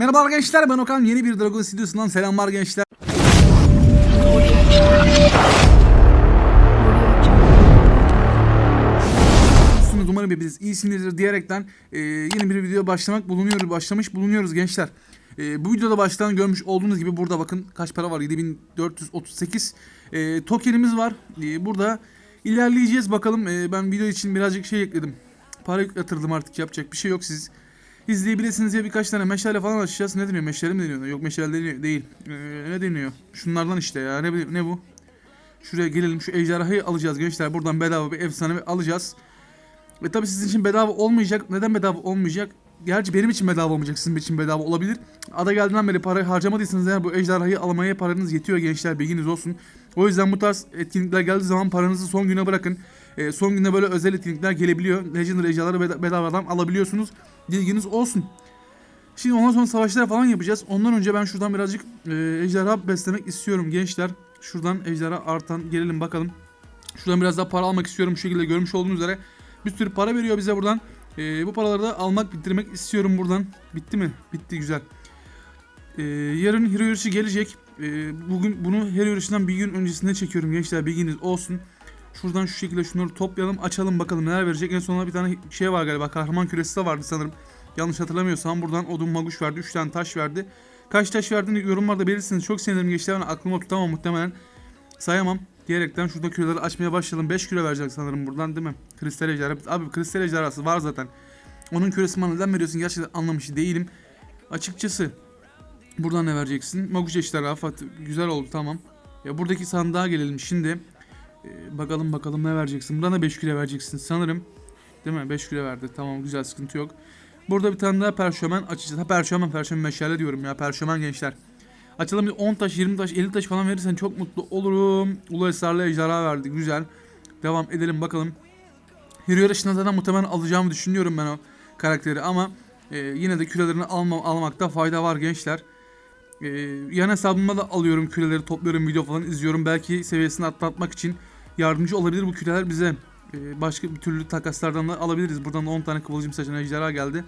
Merhaba gençler ben Okan yeni bir Dragon Stüdyosu'ndan selamlar gençler. Umarım hepiniz iyisinizdir diyerekten e, yeni bir video başlamak bulunuyoruz başlamış bulunuyoruz gençler. E, bu videoda baştan görmüş olduğunuz gibi burada bakın kaç para var 7438 e, tokenimiz var. E, burada ilerleyeceğiz bakalım E, ben video için birazcık şey ekledim. Para yatırdım artık yapacak bir şey yok siz izleyebilirsiniz diye birkaç tane meşale falan açacağız. Ne deniyor? Meşale mi deniyor? Yok meşale değil. Ee, ne deniyor? Şunlardan işte ya. Ne, ne bu? Şuraya gelelim. Şu ejderhayı alacağız gençler. Buradan bedava bir efsane alacağız. Ve tabii sizin için bedava olmayacak. Neden bedava olmayacak? Gerçi benim için bedava olmayacak. Sizin için bedava olabilir. Ada geldiğinden beri parayı harcamadıysanız eğer bu ejderhayı almaya paranız yetiyor gençler. Bilginiz olsun. O yüzden bu tarz etkinlikler geldiği zaman paranızı son güne bırakın. Ee, son günde böyle özel etkinlikler gelebiliyor. Legendary ejderhaları beda- bedavadan alabiliyorsunuz. Bilginiz olsun. Şimdi ondan sonra savaşlar falan yapacağız. Ondan önce ben şuradan birazcık e, ejderha beslemek istiyorum gençler. Şuradan ejderha artan gelelim bakalım. Şuradan biraz daha para almak istiyorum. Şu şekilde görmüş olduğunuz üzere bir sürü para veriyor bize buradan. E, bu paraları da almak bitirmek istiyorum buradan. Bitti mi? Bitti güzel. E, yarın yarışı gelecek. E, bugün bunu yarışından bir gün öncesinde çekiyorum gençler bilginiz olsun. Şuradan şu şekilde şunları toplayalım açalım bakalım neler verecek. En sonunda bir tane şey var galiba kahraman küresi de vardı sanırım. Yanlış hatırlamıyorsam buradan odun maguş verdi 3 tane taş verdi. Kaç taş verdiğini yorumlarda belirtirseniz çok sevinirim gençler ben aklıma tutamam muhtemelen. Sayamam diyerekten şurada küreleri açmaya başlayalım. 5 küre verecek sanırım buradan değil mi? Kristal ejderha. Abi kristal ejderhası var zaten. Onun küresi bana neden veriyorsun gerçekten anlamış değilim. Açıkçası buradan ne vereceksin? Maguş ejderha. Güzel oldu tamam. Ya buradaki sandığa gelelim şimdi. Ee, bakalım bakalım ne vereceksin. Buradan da 5 küre vereceksin sanırım. Değil mi? 5 küre verdi. Tamam güzel sıkıntı yok. Burada bir tane daha perşömen açacağız. Ha perşömen perşömen meşale diyorum ya. Perşömen gençler. Açalım bir 10 taş, 20 taş, 50 taş falan verirsen çok mutlu olurum. Ulu Esrarlı Ejderha verdi. Güzel. Devam edelim bakalım. Hero yarışında zaten muhtemelen alacağımı düşünüyorum ben o karakteri ama e, yine de kürelerini alma, almakta fayda var gençler. E, yan hesabıma da alıyorum küreleri topluyorum video falan izliyorum. Belki seviyesini atlatmak için yardımcı olabilir bu küreler bize. E, başka bir türlü takaslardan da alabiliriz. Buradan da 10 tane kıvılcım saçan ejderha geldi.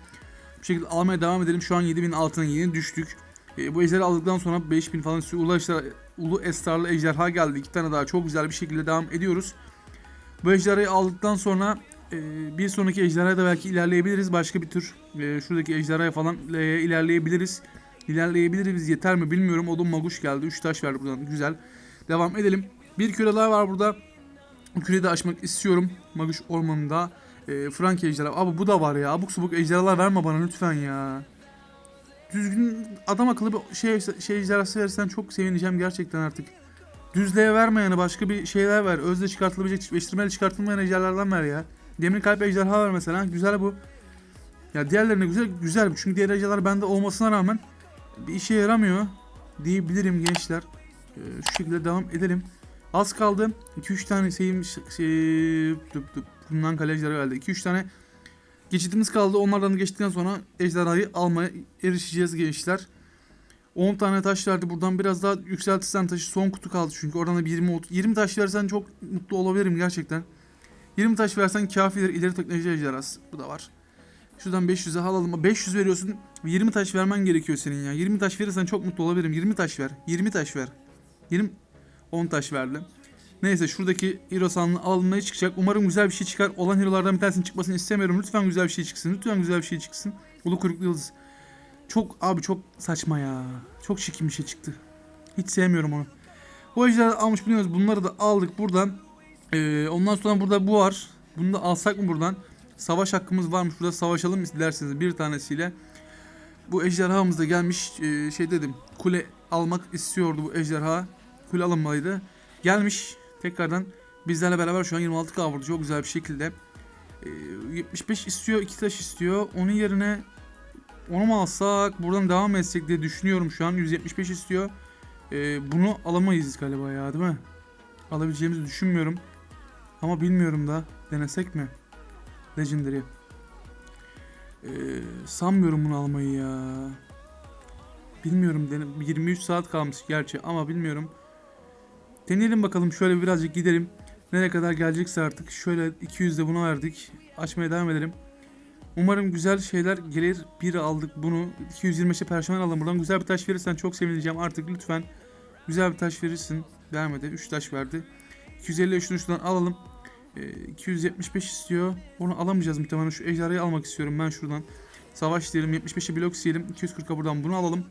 Bu şekilde almaya devam edelim. Şu an 7000 altına yeni düştük. E, bu ejderi aldıktan sonra 5000 falan ulu, ejder, ulu esrarlı ejderha geldi. İki tane daha çok güzel bir şekilde devam ediyoruz. Bu ejderhayı aldıktan sonra e, bir sonraki ejderhaya da belki ilerleyebiliriz. Başka bir tür e, şuradaki ejderhaya falan e, ilerleyebiliriz. İlerleyebiliriz yeter mi bilmiyorum. Odun maguş geldi. 3 taş verdi buradan. Güzel. Devam edelim. Bir küre daha var burada. Küreyi de açmak istiyorum. Maguş ormanında. E, Frank ejderha. Abi bu da var ya. Abuk subuk ejderhalar verme bana lütfen ya. Düzgün adam akıllı bir şey, şey ejderhası versen çok sevineceğim gerçekten artık. Düzlüğe verme yani başka bir şeyler ver. Özde çıkartılabilecek, çiftleştirmeyle çıkartılmayan ejderhalardan ver ya. Demir kalp ejderha var mesela. Güzel bu. Ya diğerlerine güzel güzel. Çünkü diğer ejderhalar bende olmasına rağmen bir işe yaramıyor diyebilirim gençler. Ee, şu şekilde devam edelim. Az kaldı. 2-3 tane şeyim şey, bundan kale ejderha geldi. 2-3 tane geçitimiz kaldı. Onlardan geçtikten sonra ejderhayı almaya erişeceğiz gençler. 10 tane taş verdi. Buradan biraz daha yükseltirsen taşı son kutu kaldı çünkü. Oradan da bir 20 30 20 taş versen çok mutlu olabilirim gerçekten. 20 taş versen kafidir. İleri teknoloji ejderhası. Bu da var. Şuradan 500'e alalım. 500 veriyorsun. 20 taş vermen gerekiyor senin ya. 20 taş verirsen çok mutlu olabilirim. 20 taş ver. 20 taş ver. 20 10 taş verdi. Neyse şuradaki hero sandığını almaya çıkacak. Umarım güzel bir şey çıkar. Olan hero'lardan bir tanesinin çıkmasını istemiyorum. Lütfen güzel bir şey çıksın. Lütfen güzel bir şey çıksın. Ulu kuyruklu yıldız. Çok abi çok saçma ya. Çok şikin bir şey çıktı. Hiç sevmiyorum onu. Bu ejderha almış biliyoruz. Bunları da aldık buradan. Ee, ondan sonra burada bu var. Bunu da alsak mı buradan? Savaş hakkımız varmış. Burada savaşalım dilerseniz bir tanesiyle. Bu ejderhamız da gelmiş. Ee, şey dedim. Kule almak istiyordu bu ejderha. Kule alınmalıydı. Gelmiş. Tekrardan bizlerle beraber şu an 26 kavurdu. Çok güzel bir şekilde. Ee, 75 istiyor. 2 taş istiyor. Onun yerine onu mu alsak? Buradan devam etsek diye düşünüyorum şu an. 175 istiyor. Ee, bunu alamayız galiba ya değil mi? Alabileceğimizi düşünmüyorum. Ama bilmiyorum da. Denesek mi? Legendary. Ee, sanmıyorum bunu almayı ya. Bilmiyorum. dene- 23 saat kalmış gerçi ama bilmiyorum. Deneyelim bakalım. Şöyle birazcık gidelim. Nereye kadar gelecekse artık. Şöyle 200 de buna verdik. Açmaya devam edelim. Umarım güzel şeyler gelir. Bir aldık bunu. 225'e perşembe alalım buradan. Güzel bir taş verirsen çok sevineceğim. Artık lütfen güzel bir taş verirsin. Vermedi. 3 taş verdi. 250 şunu şuradan alalım. Ee, 275 istiyor. Onu alamayacağız muhtemelen. Şu ejderhayı almak istiyorum ben şuradan. Savaş diyelim. 75'e blok diyelim. 240'a buradan bunu alalım.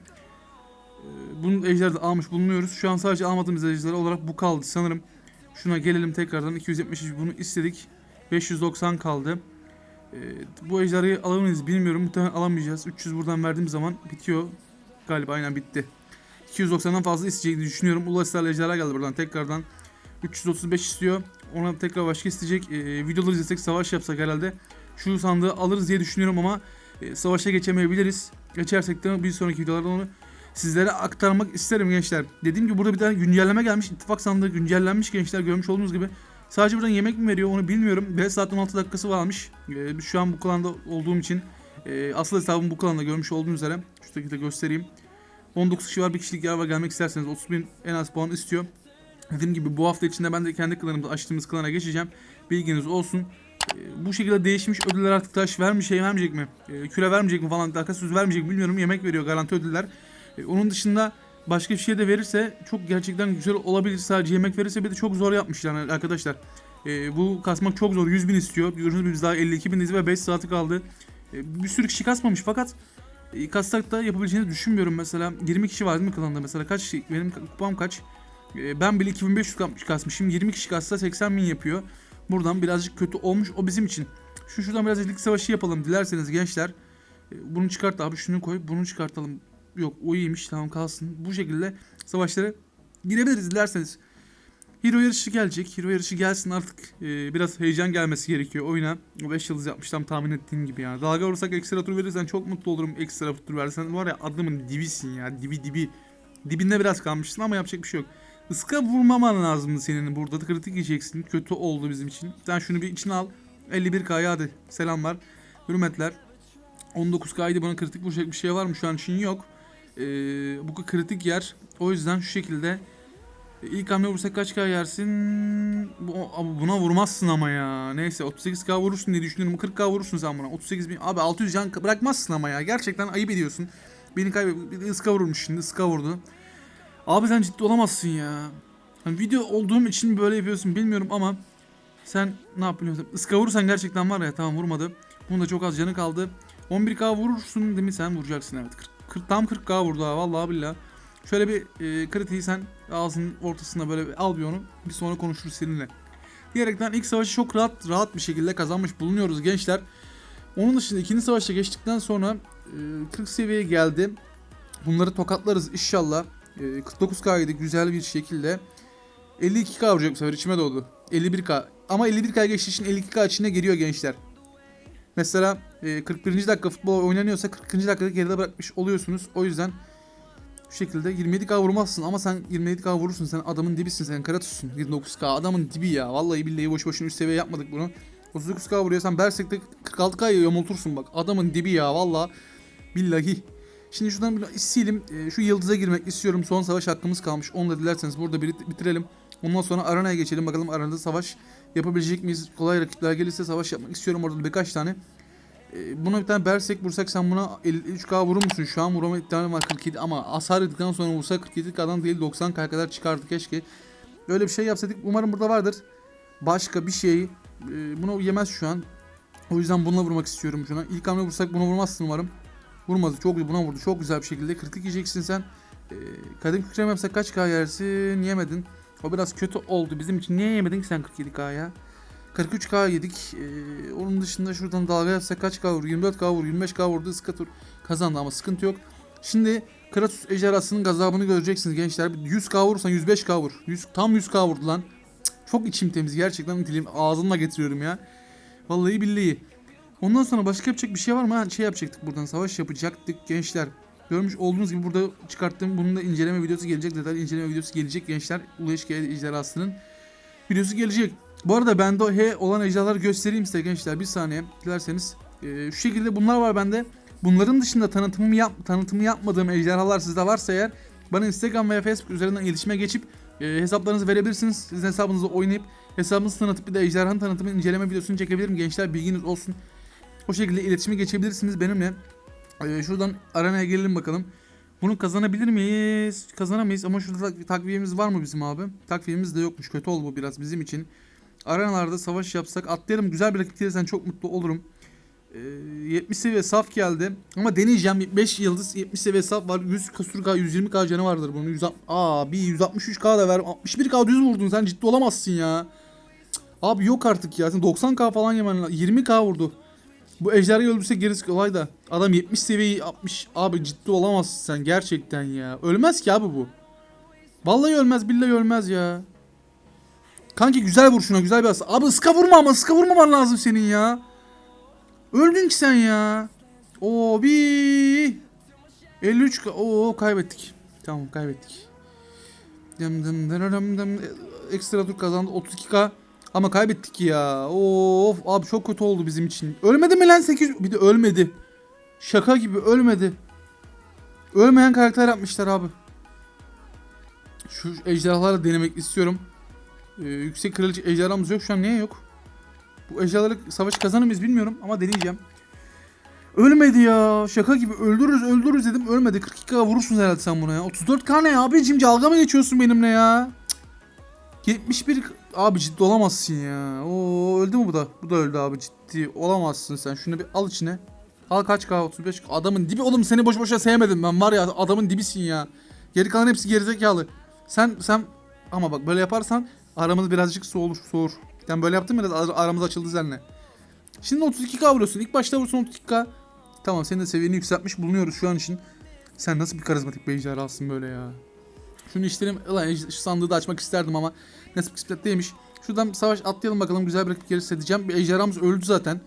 Bunu ejderi de almış bulunuyoruz. Şu an sadece almadığımız ejder olarak bu kaldı sanırım. Şuna gelelim tekrardan. 270 bunu istedik. 590 kaldı. Ee, bu ejderhayı alır mıyız bilmiyorum. Muhtemelen alamayacağız. 300 buradan verdiğim zaman bitiyor. Galiba aynen bitti. 290'dan fazla isteyeceğini düşünüyorum. Ulaşsal ejderha geldi buradan tekrardan. 335 istiyor. Ona tekrar başka isteyecek. Ee, videoları izlesek savaş yapsak herhalde. Şu sandığı alırız diye düşünüyorum ama e, savaşa geçemeyebiliriz. Geçersek de bir sonraki videolarda onu sizlere aktarmak isterim gençler. Dediğim gibi burada bir tane güncelleme gelmiş. İttifak sandığı güncellenmiş gençler görmüş olduğunuz gibi. Sadece buradan yemek mi veriyor onu bilmiyorum. 5 saat 16 dakikası varmış. Ee, şu an bu klanda olduğum için e, asıl hesabım bu klanda görmüş olduğunuz üzere. Şu şekilde göstereyim. 19 kişi var bir kişilik yer var gelmek isterseniz 30 bin en az puan istiyor. Dediğim gibi bu hafta içinde ben de kendi klanımda açtığımız klana geçeceğim. Bilginiz olsun. Ee, bu şekilde değişmiş ödüller artık taş vermiş şey vermeyecek mi? Ee, küre vermeyecek mi falan dakika söz vermeyecek mi bilmiyorum. Yemek veriyor garanti ödüller. Ee, onun dışında başka bir şey de verirse çok gerçekten güzel olabilir. Sadece yemek verirse bir de çok zor yapmışlar yani arkadaşlar. Ee, bu kasmak çok zor. 100 bin istiyor. Gördüğünüz gibi biz daha 52 bindeyiz ve 5 saati kaldı. Ee, bir sürü kişi kasmamış fakat e, kastak da yapabileceğini düşünmüyorum. Mesela 20 kişi var değil mi klanda? Mesela kaç kişi? Benim kupam kaç? Ee, ben bile 2500 kas- kasmışım. 20 kişi kassa 80 bin yapıyor. Buradan birazcık kötü olmuş o bizim için. Şu şuradan biraz lig savaşı yapalım dilerseniz gençler. Ee, Bunu çıkart abi şunu koy. Bunu çıkartalım. Yok o iyiymiş tamam kalsın. Bu şekilde savaşlara girebiliriz dilerseniz. Hero yarışı gelecek. Hero yarışı gelsin artık. Ee, biraz heyecan gelmesi gerekiyor oyuna. O 5 yıldız yapmıştım tahmin ettiğim gibi ya. Dalga vursak ekstra tur verirsen çok mutlu olurum. Ekstra tur versen var ya adamın dibisin ya. Dibi dibi. Dibinde biraz kalmışsın ama yapacak bir şey yok. Iska vurmaman lazımdı senin burada. Kritik yiyeceksin. Kötü oldu bizim için. Sen şunu bir içine al. 51K'ya hadi. Selamlar. Hürmetler. 19K'ydı bana kritik vuracak bir şey var mı? Şu an için yok. Ee, bu kritik yer. O yüzden şu şekilde e, İlk hamle vursak kaç K yersin? Bu, buna vurmazsın ama ya. Neyse 38K vurursun diye düşünüyorum. 40K vurursun sen buna. 38 bin. Abi 600 can bırakmazsın ama ya. Gerçekten ayıp ediyorsun. Beni kaybet. Iska vurmuş şimdi. ıska vurdu. Abi sen ciddi olamazsın ya. Hani video olduğum için böyle yapıyorsun bilmiyorum ama sen ne yapıyorsun? Iska vurursan gerçekten var ya tamam vurmadı. Bunun da çok az canı kaldı. 11K vurursun değil mi sen vuracaksın evet. 40, 40 tam 40K vurdu ha vallahi billahi. Şöyle bir e, kritiği sen ağzının ortasına böyle bir al bir onu. Bir sonra konuşuruz seninle. Diyerekten ilk savaşı çok rahat rahat bir şekilde kazanmış bulunuyoruz gençler. Onun dışında ikinci savaşa geçtikten sonra e, 40 seviyeye geldi. Bunları tokatlarız inşallah. E, 49K yedik güzel bir şekilde. 52K vuracak bu sefer içime doğdu. 51K. Ama 51K geçtiği için 52K içine geliyor gençler. Mesela e, 41. dakika futbol oynanıyorsa 40. dakikada geride bırakmış oluyorsunuz. O yüzden şu şekilde 27k vurmazsın ama sen 27k vurursun. Sen adamın dibisin sen Karatus'sun 29k adamın dibi ya. Vallahi billahi boş boşuna üst seviye yapmadık bunu. 39k vuruyor sen Berserk'te 46k'ya yamultursun bak. Adamın dibi ya vallahi billahi. Şimdi şuradan bir silim e, şu yıldıza girmek istiyorum. Son savaş hakkımız kalmış. Onu da dilerseniz burada bitirelim. Ondan sonra arenaya geçelim. Bakalım arenada savaş yapabilecek miyiz kolay rakipler gelirse savaş yapmak istiyorum orada birkaç tane e, Buna bir tane Berserk vursak sen buna 53k vurur musun? Şu an vurama ihtimali var 47 ama hasar yedikten sonra vursak 47k'dan değil 90k kadar çıkardı keşke. Öyle bir şey yapsaydık umarım burada vardır. Başka bir şey e, bunu yemez şu an. O yüzden bununla vurmak istiyorum şuna. İlk hamle vursak buna vurmazsın umarım. Vurmadı çok buna vurdu çok güzel bir şekilde. Kritik yiyeceksin sen. E, kadim kükrem yapsak kaç k yersin? Yemedin. O biraz kötü oldu bizim için. Niye yemedin ki sen 47k ya? 43k yedik. Ee, onun dışında şuradan dalga yapsak kaç k vur? 24k vur, 25k vurdu. Iska tur kazandı ama sıkıntı yok. Şimdi Kratos ejderhasının gazabını göreceksiniz gençler. 100k vurursan 105k vur. 100, tam 100k vurdu lan. Çok içim temiz. Gerçekten dilim ağzımla getiriyorum ya. Vallahi billahi. Ondan sonra başka yapacak bir şey var mı? Ha, şey yapacaktık buradan. Savaş yapacaktık gençler. Görmüş olduğunuz gibi burada çıkarttığım bunun da inceleme videosu gelecek. Detaylı inceleme videosu gelecek gençler. Ulaş ejderhasının videosu gelecek. Bu arada bende H olan ejderhaları göstereyim size gençler. Bir saniye dilerseniz. Ee, şu şekilde bunlar var bende. Bunların dışında tanıtımımı, yap, tanıtımı yapmadığım ejderhalar sizde varsa eğer bana Instagram veya Facebook üzerinden iletişime geçip e, hesaplarınızı verebilirsiniz. Sizin hesabınızı oynayıp hesabınızı tanıtıp bir de ejderhanın tanıtımı inceleme videosunu çekebilirim. Gençler bilginiz olsun. O şekilde iletişime geçebilirsiniz benimle. Ee, şuradan arenaya gelelim bakalım. Bunu kazanabilir miyiz? Kazanamayız ama şurada tak- takviyemiz var mı bizim abi? Takviyemiz de yokmuş. Kötü oldu bu biraz bizim için. Arenalarda savaş yapsak atlayalım. Güzel bir rakip gelirsen çok mutlu olurum. Ee, 70 seviye saf geldi. Ama deneyeceğim. 5 yıldız 70 seviye saf var. 100 kasurka 120k canı vardır bunun. 100, aa bir 163k da ver. 61k düz vurdun sen ciddi olamazsın ya. Cık, Abi yok artık ya. Sen 90k falan yemen lazım. 20k vurdu. Bu ejderha öldürse gerisi kolay da. Adam 70 seviyeyi 60. Abi ciddi olamazsın sen gerçekten ya. Ölmez ki abi bu. Vallahi ölmez billahi ölmez ya. Kanki güzel vur şuna güzel bir as. Abi ıska vurma ama ıska vurmaman lazım senin ya. Öldün ki sen ya. Oo bir 53 ka- Oo kaybettik. Tamam kaybettik. Dım dım dırırım dım. Ekstra tur kazandı 32k. Ama kaybettik ya. Of abi çok kötü oldu bizim için. Ölmedi mi lan 8? Bir de ölmedi. Şaka gibi ölmedi. Ölmeyen karakter yapmışlar abi. Şu ejderhaları denemek istiyorum. Ee, yüksek kraliçe ejderhamız yok şu an niye yok? Bu ejderhaları savaşı kazanır mıyız bilmiyorum ama deneyeceğim. Ölmedi ya. Şaka gibi öldürürüz öldürürüz dedim ölmedi. 42k vurursun herhalde sen buna ya. 34k ne ya abicim dalga mı geçiyorsun benimle ya? Cık. 71 abi ciddi olamazsın ya. Oo öldü mü bu da? Bu da öldü abi ciddi olamazsın sen. Şunu bir al içine. Al kaç k 35 adamın dibi oğlum seni boş boşa sevmedim ben var ya adamın dibisin ya. Geri kalan hepsi gerizekalı. Sen sen ama bak böyle yaparsan aramız birazcık soğur soğur. Ben böyle yaptım biraz ar- aramız açıldı seninle. Şimdi 32k vuruyorsun. İlk başta vursun 32k. Tamam senin de seviyeni yükseltmiş bulunuyoruz şu an için. Sen nasıl bir karizmatik bir ejderhasın böyle ya. Şunu işlerim. Ulan şu sandığı da açmak isterdim ama nasip kısmet değilmiş. Şuradan savaş atlayalım bakalım güzel bir rakip gelirse diyeceğim. Bir ejderhamız öldü zaten.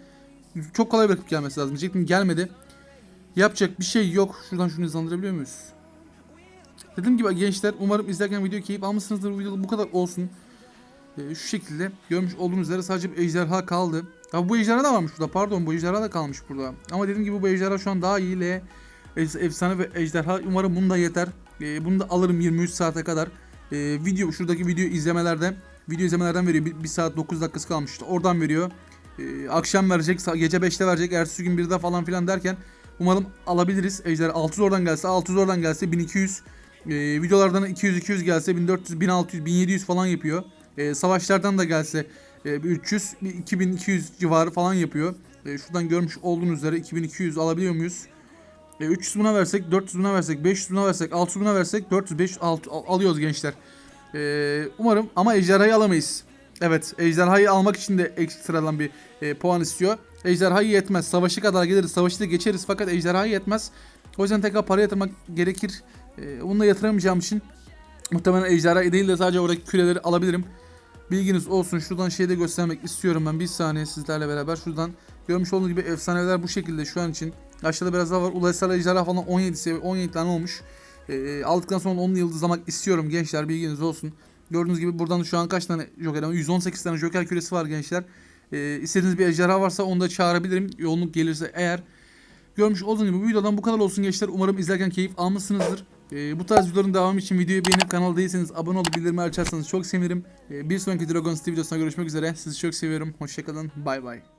Çok kolay bir rakip gelmesi lazım. Diyecektim gelmedi. Yapacak bir şey yok. Şuradan şunu hızlandırabiliyor muyuz? Dediğim gibi gençler umarım izlerken video keyif almışsınızdır. Bu videoda bu kadar olsun. Ee, şu şekilde görmüş olduğunuz üzere sadece bir ejderha kaldı. Ya bu ejderha da varmış burada. Pardon bu ejderha da kalmış burada. Ama dediğim gibi bu ejderha şu an daha iyi. L Ef- efsane ve ejderha. Umarım bunu da yeter. Ee, bunu da alırım 23 saate kadar. Ee, video şuradaki video izlemelerden video izlemelerden veriyor. 1, saat 9 dakikası kalmıştı. Oradan veriyor. Ee, akşam verecek, gece 5'te verecek, ertesi gün 1'de falan filan derken umarım alabiliriz. Ejderha 600 oradan gelse, 600 oradan gelse 1200 ee, videolardan 200 200 gelse 1400 1600 1700 falan yapıyor. Ee, savaşlardan da gelse e, bir 300 bir 2200 civarı falan yapıyor. Ee, şuradan görmüş olduğunuz üzere 2200 alabiliyor muyuz? E, 300 buna versek, 400 buna versek, 500 buna versek, 600 buna versek 400 500 6, al- alıyoruz gençler. E, umarım ama ejderhayı alamayız. Evet, ejderhayı almak için de ekstradan bir e, puan istiyor. Ejderhayı yetmez. Savaşı kadar geliriz, savaşı da geçeriz fakat ejderhayı yetmez. O yüzden tekrar para yatırmak gerekir. E, bunu da yatıramayacağım için muhtemelen ejderha değil de sadece oradaki küreleri alabilirim. Bilginiz olsun. Şuradan şeyi de göstermek istiyorum ben. Bir saniye sizlerle beraber. Şuradan görmüş olduğunuz gibi efsaneler bu şekilde şu an için. Aşağıda biraz daha var. Ulaşsal ejderha falan 17 seviye 17 tane olmuş. Ee, aldıktan sonra 10 yıldızlamak istiyorum gençler bilginiz olsun. Gördüğünüz gibi buradan şu an kaç tane joker ama 118 tane joker küresi var gençler. Ee, istediğiniz bir ejderha varsa onu da çağırabilirim. Yoğunluk gelirse eğer. Görmüş olduğunuz gibi bu videodan bu kadar olsun gençler. Umarım izlerken keyif almışsınızdır. Ee, bu tarz videoların devamı için videoyu beğenip kanal değilseniz abone olup bildirimi açarsanız çok sevinirim. Ee, bir sonraki Dragon City videosuna görüşmek üzere. Sizi çok seviyorum. Hoşçakalın. Bay bay.